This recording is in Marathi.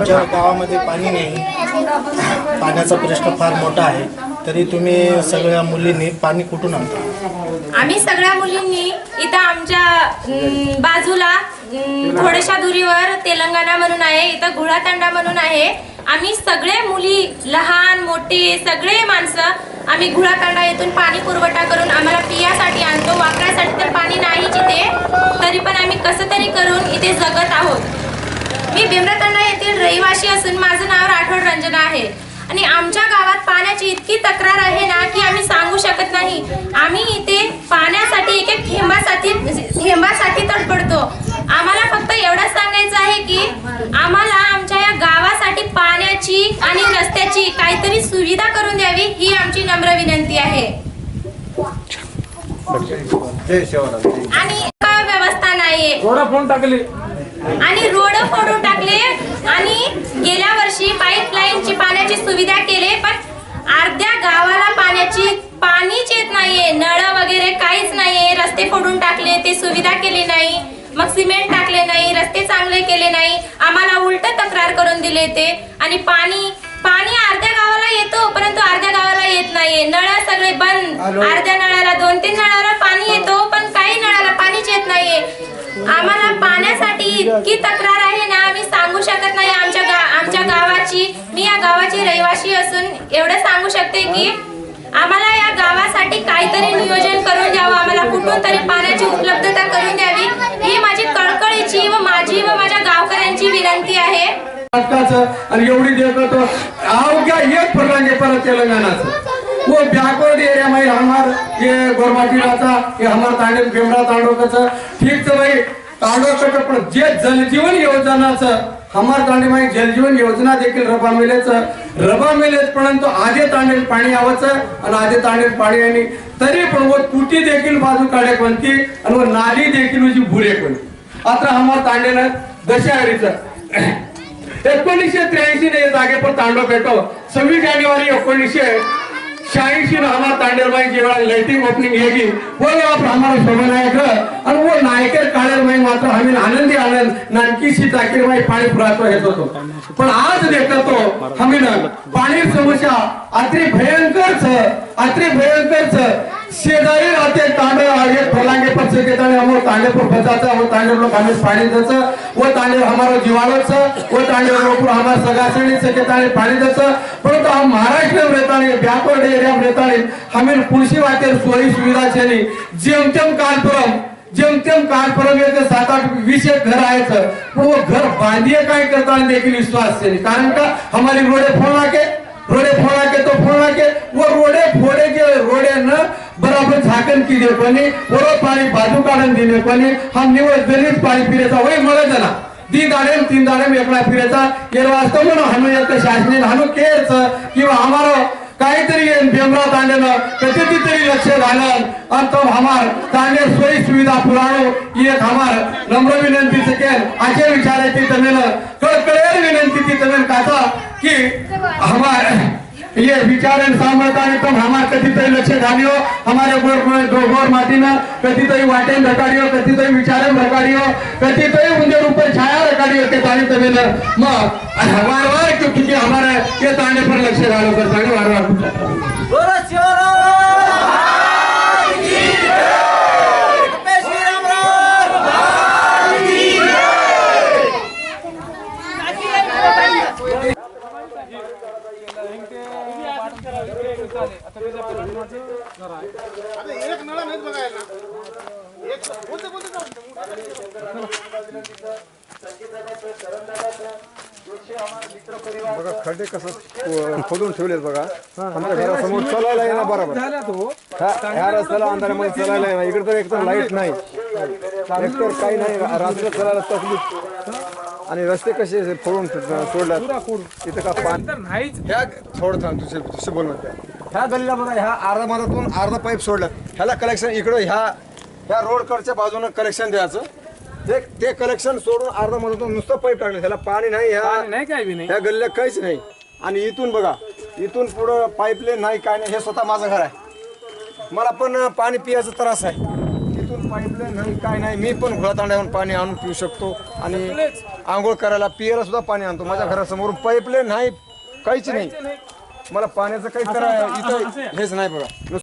तुमच्या गावामध्ये पाणी नाही पाण्याचा प्रश्न फार मोठा आहे तरी तुम्ही सगळ्या मुलींनी पाणी कुठून आणता? आम्ही सगळ्या मुलींनी इथं आमच्या अं, बाजूला अं, थोड्याशा दुरीवर तेलंगणा म्हणून आहे इथं घोडातांडा म्हणून आहे. आम्ही सगळे मुली लहान मोठे सगळे माणसं आम्ही घुळातांडा येथून पाणी पुरवठा करून आम्हाला पियासाठी आणतो वापरासाठी तर पाणी नाही जिथे तरी पण आम्ही कसं तरी करून इथे जगत आहोत. मी भीमरातांडा येथील रहिवासी असून माझं नाव राठोड रंजना आहे. आणि आमच्या गावात पाण्याची इतकी तक्रार आहे ना की आम्ही सांगू शकत नाही. आम्ही इथे पाण्यासाठी एक एक थेंबासाठी थेंबासाठी तडपडतो आम्हाला फक्त एवढंच सांगायचं आहे की आम्हाला आमच्या या गावासाठी पाण्याची आणि रस्त्याची काहीतरी सुविधा करून द्यावी ही आमची नम्र विनंती आहे. आणि नाहीये थोडा फोन टाकले. आणि रोड फोडून टाकले आणि गेल्या वर्षी पाईपलाईनची पाण्याची सुविधा केली पण अर्ध्या गावाला पाण्याची पाणीच येत नाहीये नळ वगैरे काहीच नाहीये. रस्ते फोडून टाकले ते सुविधा केली नाही. मग सिमेंट टाकले नाही रस्ते चांगले केले नाही. आम्हाला उलट तक्रार करून दिले ते. आणि पाणी पाणी अर्ध्या गावाला येतो परंतु अर्ध्या गावाला येत नाहीये. नळ सगळे बंद. अर्ध्या नळाला दोन तीन नळाला पण काही नळाला पाणीच येत नाहीये आम्हाला पाण्यासाठी इतकी तक्रार आहे ना आम्ही सांगू शकत नाही आमच्या गा आमच्या गावाची. मी या गावाची रहिवासी असून एवढं सांगू शकते की आम्हाला या गावासाठी काहीतरी नियोजन करून द्यावं. आम्हाला कुठून तरी पाण्याची उपलब्धता करून द्यावी. ही माझी कळकळीची व माझी व माझ्या गावकऱ्यांची विनंती आहे. आणि एवढी देखतो अवघ्या एक परत तेलंगणाचं. वो बॅकवर्ड एरिया में हमार. ये गोरमाटीलाचा ये हमार तांडे भीमरा तांडवकाचं ठीक तर भाई तांडवकाचं पण जे जलजीवन योजनाचं हमार तांडे तांडेमाई जलजीवन योजना देखील रबा मिलेचं. रबा मिलेच परंतु आधे तांडेल पाणी यावंच आणि आधे तांडेल पाणी आणि तरी पण वो तुटी देखील बाजू काढे कोणती आणि वो नाली देखील उजी भुरे कोणती. आता हमार तांडेनं दशहरीचं एकोणीसशे त्र्याऐंशी ने जागेपर तांडव पेटो सव्वीस जानेवारी एकोणीसशे शहाऐंशी न हमारा तांडेरबाई जेव्हा वेळा लाइटिंग ओपनिंग येगी वो आप हमारा शोभनायक आणि वो नायकर काळेर मात्र आम्ही आनंदी आनंद नानकीशी जाकीर पाणी पुरातो येत होतो पण आज देखतो हमें पाणी समस्या अति भयंकर छ अति भयंकर छ शेजारी राहते तांडे आगे फलांगे पर से कहता हमो तांडे पर बचाता वो तांडे लोग हमें पानी देता वो तांडे हमारो जीवाणु छ वो तांडे लोग हमारे सगासणी से कहता पानी देता परंतु हम महाराष्ट्र में रहता नहीं एरिया में रहता नहीं हमें पुलिस वाटे सोयी सुविधा छे नहीं जेमतेम कालपुरम जेमतेम कालपुरम येते सात आठ वीस एक घर आहे पण वो हो, घर बांधिए काय करता देखील विश्वास छे कारण का? हमारी रोडे फोड़ा के? रोडे फोड़ा के तो फोड़ा के? वो रोडे फोड़े के बराबर झाकण की दे कोणी वरो पाणी बाजू काढून दिले कोणी हा निवड दलित पाणी पिण्याचा वय मला झाला दी दाडेम तीन दाडेम एकला फिरायचा केर असतो म्हणून हनु एक शासने हनु केरच किंवा आम्हाला काहीतरी बेमरात तांडेनं कधी तरी लक्ष घालन आणि तो हमार तांडे सोयी सुविधा पुराणो एक हमार नम्र विनंती सकेल असे विचारायची तमेल कळकळेर विनंती ती तमेल काचा की हमार ये विचार सांभळता आणि पण हमार कधीतरी लक्ष घालियो हमारे गोर गोर मातीनं कधीतरी वाटेन रकाडियो कधीतरी विचारण रकाडियो कधीतरी उंदे रूप छाया रकाडियो ते ताणी तमेन मग वार वार क्योंकि हमारे ये तांडे पर लक्ष घालो कर तांडे वार वार एक नळा नाहीत बघायला. एक बोलते बोलते जाऊ बघा खड्डे कसं खोदून ठेवलेत बघा. आमच्या घरासमोर चलायला ना बरोबर. झाला तो. ह्या रस्त्याला अंधारामध्ये चलायला आहे ना इकडे तर एकदम लाइट नाही. एकतर काही नाही. रात्री चलायला तकलीफ. आणि रस्ते कसे फोडून सोडल्यात. तिथं का पाणी तर नाहीच. थोडं थांब दुसरे दुसरे बोल म्हणते ह्या गल्लीला बघा ह्या अर्धा मधातून अर्धा पाईप सोडलं ह्याला कलेक्शन इकडं ह्या ह्या रोडकडच्या बाजूनं कलेक्शन द्यायचं. ते ते कलेक्शन सोडून अर्धा मधातून नुसतं पाईप टाकलं. ह्याला पाणी नाही ह्या नाही काय बी नाही. ह्या गल्ल्या काहीच नाही. आणि इथून बघा इथून पुढं पाईपलाईन नाही काय नाही हे स्वतः माझं घर आहे. मला पण पाणी पियाचा त्रास आहे. इथून पाईपलाईन नाही काय नाही मी पण घोळातांड्यावरून पाणी आणून पिऊ शकतो. आणि आंघोळ करायला पियाला सुद्धा पाणी आणतो. माझ्या घरासमोर पाईपलाईन नाही. काहीच नाही. मला पाण्याचं काही करा इथं हेच नाही बघा.